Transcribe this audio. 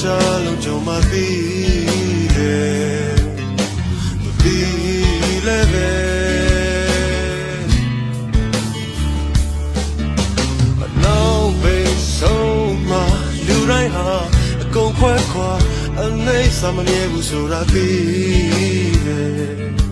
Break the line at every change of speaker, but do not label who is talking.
ရှာလုံးကြုံမပြီးတယ်မပြီးလည်းပဲအနောက်ဘေးဆုံးမှာလူတိုင်းဟာအကုန်ခွဲခွာအနေစာမမြဲဘူးဆိုတာပြီးတယ်